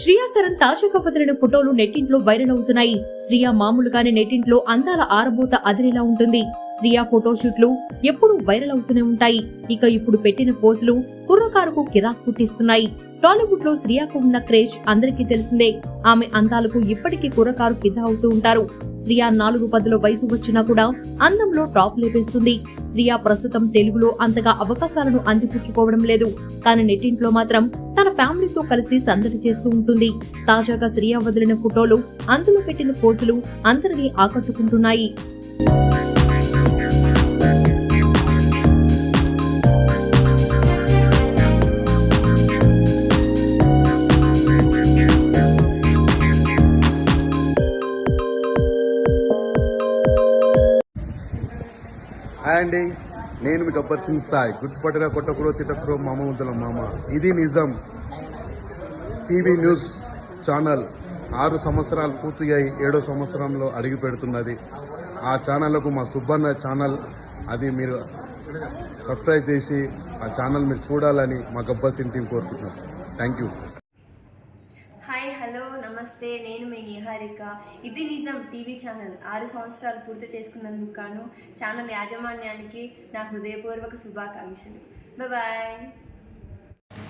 శ్రియా సరన్ తాజాగా వదిలిన ఫోటోలు నెట్టింట్లో వైరల్ అవుతున్నాయి. శ్రియా మామూలుగానే నెట్టింట్లో అందాల ఆరబోత అదిరేలా ఉంటుంది. శ్రియా ఫోటోషూట్లు ఎప్పుడూ వైరల్ అవుతూనే ఉంటాయి. ఇక ఇప్పుడు పెట్టిన పోజులు కుర్రకారుకు కిరాక్ పుట్టిస్తున్నాయి. టాలీవుడ్లో శ్రియాకు ఉన్న క్రేజ్ అందరికీ తెలిసిందే. ఆమె అందాలకు ఇప్పటికీ కుర్రకారు ఫిదా అవుతూ ఉంటారు. శ్రియా నాలుగు పదుల వయసు వచ్చినా కూడా అందంలో టాప్ లేపేస్తుంది. శ్రియా ప్రస్తుతం తెలుగులో అంతగా అవకాశాలను అందిపుచ్చుకోవడం లేదు. కానీ నెట్టింట్లో మాత్రం తన ఫ్యామిలీతో కలిసి సందడి చేస్తూ ఉంటుంది. తాజాగా శ్రియా వదిలిన ఫోటోలు అందులో పెట్టిన పోజులు అందరినీ ఆకట్టుకుంటున్నాయి. అండి. నేను మీ గబ్బర్ సింగ్ సాయ్. గుర్తుపట్టగా కొట్టకురో తిట్టకురో మామ ఉందల మామ. ఇది నిజం. టీవీ న్యూస్ ఛానల్ ఆరు సంవత్సరాలు పూర్తయ్యాయి. ఏడో సంవత్సరంలో అడిగి పెడుతున్నది. ఆ ఛానళ్ళకు మా సుబ్బన్న ఛానల్ అది మీరు సబ్స్క్రైబ్ చేసి ఆ ఛానల్ మీరు చూడాలని మా గబ్బర్ సింగ్ టీం కోరుకుంటున్నాం. Thank you. హాయ్ హలో నమస్తే. నేను మీ నిహారిక. ఇది నిజం టీవీ ఛానల్. ఆరు సంవత్సరాలు పూర్తి చేసుకున్నందుకు గాను ఛానల్ యాజమాన్యానికి నా హృదయపూర్వక శుభాకాంక్షలు. బాయ్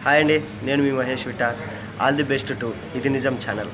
హాయ్ అండి నేను మీ Mahesh Vitha. All the best to ఇది నిజం ఛానల్.